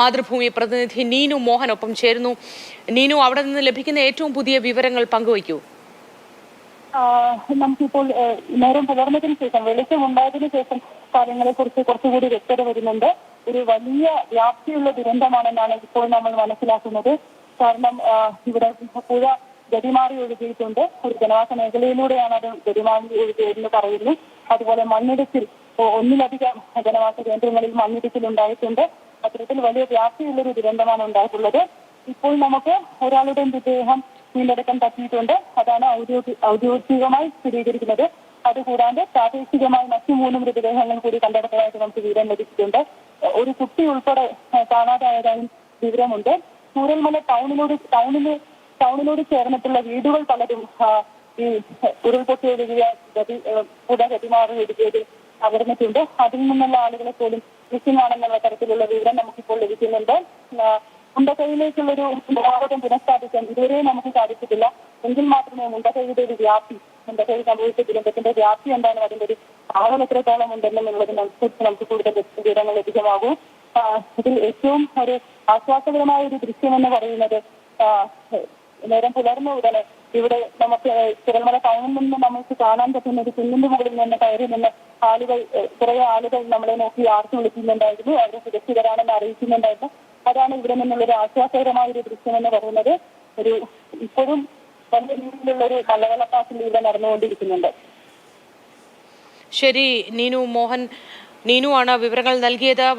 മാതൃഭൂമി പ്രതിനിധി നീനു മോഹൻ ഒപ്പം ചേരുന്നു. നീനു അവിടെ നിന്ന് ലഭിക്കുന്ന ഏറ്റവും പുതിയ വിവരങ്ങൾ പങ്കുവയ്ക്കൂ. നമുക്കിപ്പോൾ നേരം പുലർന്നതിന് ശേഷം വെളിച്ചം ഉണ്ടായതിന് ശേഷം കാര്യങ്ങളെ കുറിച്ച് കുറച്ചുകൂടി വ്യക്തത വരുന്നുണ്ട്. ഒരു വലിയ വ്യാപ്തിയുള്ള ദുരന്തമാണെന്നാണ് ഇപ്പോൾ നമ്മൾ മനസ്സിലാക്കുന്നത്. കാരണം ഇവിടെ പുഴ ഗതിമാറി ഒഴുകിയിട്ടുണ്ട്. ഒരു ജനവാസ മേഖലയിലൂടെയാണ് അത് ഗതിമാറി ഒഴുകിയതെന്ന് പറയുന്നു. അതുപോലെ മണ്ണിടിച്ചിൽ ഒന്നിലധികം ജനവാസ കേന്ദ്രങ്ങളിൽ മണ്ണിടിച്ചിൽ ഉണ്ടായിട്ടുണ്ട്. അത്തരത്തിൽ വലിയ വ്യാപ്തിയുള്ളൊരു ദുരന്തമാണ് ഉണ്ടായിട്ടുള്ളത്. ഇപ്പോൾ നമുക്ക് ഒരാളുടെ മൃതദേഹം വീണ്ടെടുക്കാൻ പറ്റിയിട്ടുണ്ട്. അതാണ് ഔദ്യോഗികമായി സ്ഥിരീകരിക്കുന്നത്. അതുകൂടാതെ പ്രാദേശികമായി മറ്റു മൂന്ന് മൃതദേഹങ്ങൾ കൂടി കണ്ടെടുത്തതായിട്ട് നമുക്ക് വിവരം ലഭിച്ചിട്ടുണ്ട്. ഒരു കുട്ടി ഉൾപ്പെടെ കാണാതായതായും വിവരമുണ്ട്. ചൂരൽമല ടൗണിനോട് ടൗണിന് ടൗണിനോട് ചേർന്നിട്ടുള്ള വീടുകൾ പലരും ഈ ഉരുൾപൊട്ടി ഒഴുകിയ ഗതി പുഴ ഗതിമാറി ഒഴുകിയത് തകർന്നിട്ടുണ്ട് അതിൽ നിന്നുള്ള ആളുകളെ പോലും ദൃശ്യമാണെന്നുള്ള തരത്തിലുള്ള വിവരം നമുക്കിപ്പോൾ ലഭിക്കുന്നുണ്ട്. മുണ്ടക്കൈയിലേക്കുള്ളൊരു ഗതാഗതം പുനഃസ്ഥാപിക്കാൻ ഇതുവരെ നമുക്ക് സാധിച്ചിട്ടില്ല. എങ്കിൽ മാത്രമേ മുണ്ടക്കൈയുടെ ഒരു വ്യാപ്തി മുണ്ടക്കൈ സംഭവിച്ച ദുരന്തത്തിന്റെ വ്യാപ്തി എന്താണ് അതിന്റെ ഒരു ആഴം എത്രത്തോളം ഉണ്ടെന്നുള്ളത് നമുക്ക് നമുക്ക് കൂടുതൽ വിവരങ്ങൾ ലഭ്യമാകൂ ഇതിൽ ഏറ്റവും ഒരു ആശ്വാസകരമായ ഒരു ദൃശ്യം എന്ന് പറയുന്നത് നേരം പുലർന്ന ഉടനെ ഇവിടെ നമുക്ക് തിരുമല ടൗണിൽ നിന്ന് നമുക്ക് കാണാൻ പറ്റുന്ന ഒരു കുന്നിന്റെ മുകളിൽ നിന്ന് കയറി നിന്ന് ആളുകൾ കുറെ ആളുകൾ നമ്മളെ നോക്കി ആർത്ത് വിളിക്കുന്നുണ്ടായിരുന്നു. അവർ സുരക്ഷിതരാണെന്ന് അറിയിക്കുന്നുണ്ടായിരുന്നു. അതാണ് ഇവിടെ നിന്നുള്ള ഒരു ആശ്വാസകരമായ ഒരു ദൃശ്യം എന്ന് പറയുന്നത്. ഒരു ഇപ്പോഴും വലിയ രീതിയിലുള്ള ഒരു മലവെള്ളപ്പാച്ചിൽ ഇവിടെ നടന്നുകൊണ്ടിരിക്കുന്നുണ്ട്. ശരി നീനു മോഹൻ നീനു ആണ് വിവരങ്ങൾ നൽകിയത്.